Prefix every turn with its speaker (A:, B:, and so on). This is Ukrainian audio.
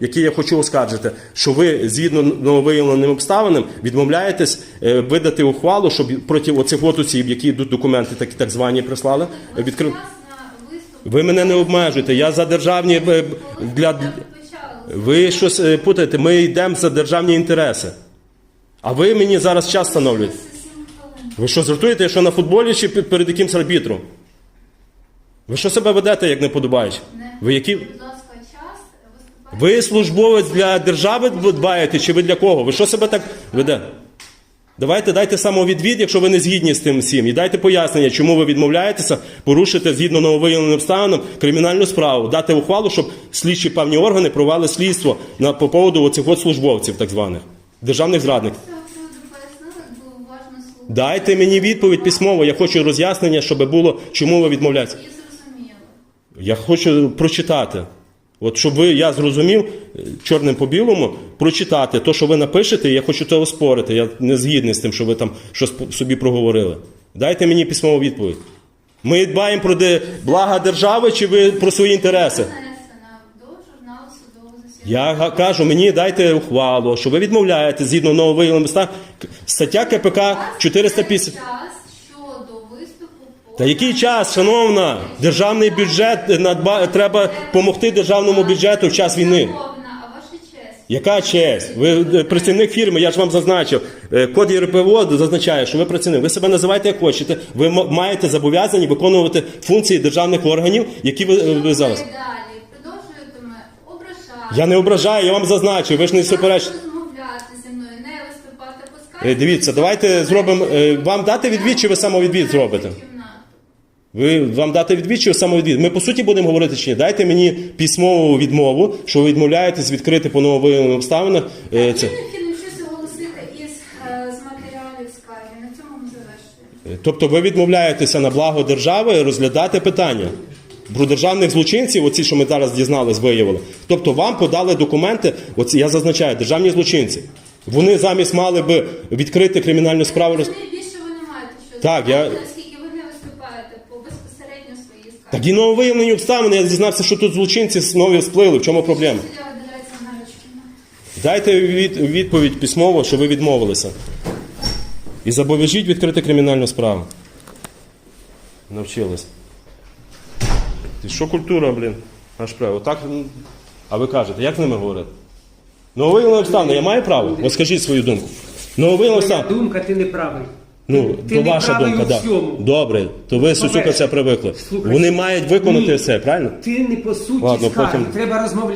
A: яке я хочу оскаржити, що ви згідно нововиявленим обставинам відмовляєтесь е, видати ухвалу, щоб проти оцих от осіб, які йдуть документи, так, так звані прислали, відкрив. Ви мене не обмежуєте. Я за державні е, для
B: ви
A: щось е, путаєте. Ми йдемо за державні інтереси. А ви мені зараз час встановлюєте. Ви що жартуєте, що на футболі чи перед якимсь арбітром? Ви що себе ведете, як не подобаючи?
B: Не.
A: Ви які. Ви службовець для держави дбаєте, чи ви для кого? Ви що себе так ведете? Давайте дайте самовідвід, якщо ви не згідні з тим всім. І дайте пояснення, чому ви відмовляєтеся порушити згідно нововиявленим обставинам кримінальну справу, дати ухвалу, щоб слідчі певні органи провели слідство на по поводу оцих от службовців, так званих державних зрадників. Дайте мені відповідь письмово. Я хочу роз'яснення, щоб було, чому ви відмовляєтеся. Я хочу прочитати. От щоб ви, я зрозумів е, чорним по білому, прочитати те, що ви напишете, я хочу це оспорити. Я не згідний з тим, що ви там щось собі проговорили. Дайте мені письмову відповідь. Ми дбаємо про де, блага держави чи ви про свої інтереси? Я кажу, мені дайте ухвалу, що ви відмовляєте згідно нововиявленим ста стаття КПК 450.
B: Час щодо виступу по...
A: Та який час, шановна? Державний бюджет е, надба... треба допомогти державному бюджету в час війни. Яка честь? Ви е, працівник фірми, я ж вам зазначив. Е, Код ЄРПО зазначає, що ви працівник. Ви себе називаєте як хочете. Ви маєте зобов'язані виконувати функції державних органів, які ви, ви зараз. Я не ображаю, я вам зазначив. Ви ж не суперечите. Дивіться, давайте зробимо. Вам дати відвід, чи ви самовідвід зробите? Ви вам дати відвід чи самовідвід? Ми по суті будемо говорити чи ні. Дайте мені письмову відмову, що ви відмовляєтесь відкрити по нововиявленим обставинам. е, Це.
B: Необхідно щось оголосити із, е, з матеріалів скарги. На цьому ми завершуємо.
A: Тобто ви відмовляєтеся на благо держави розглядати питання про державних злочинців, оці, що ми зараз дізнались, виявили. Тобто вам подали документи, оці я зазначаю, державні злочинці. Вони замість мали би відкрити кримінальну справу. роз-
B: більше ви не маєте що
A: Так, я-
B: оскільки ви не виступаєте по безпосередньо своїй скаргі.
A: Так і нововиявлені обставини. Я дізнався, що тут злочинці нові сплили. В чому проблема? Дайте від, відповідь письмово, що ви відмовилися. І зобов'яжіть відкрити кримінальну справу. Навчились. Ти що культура, блін? Аж право. Отак, а ви кажете, як з ними говорити? Нововиявлені обставини, я маю право? От скажіть свою думку. Нововиявлені обставини.
C: думка, ти не правий.
A: Ну,
C: ти
A: то
C: не
A: ваша
C: правий
A: думка,
C: у всьому.
A: Добре, то ви Сусюка це привикли.
C: Слухай,
A: Вони мають виконати
C: ні.
A: все, правильно?
C: Ти не по суті
A: Ладно,
C: скарги.
A: потім-
C: Треба розмовляти.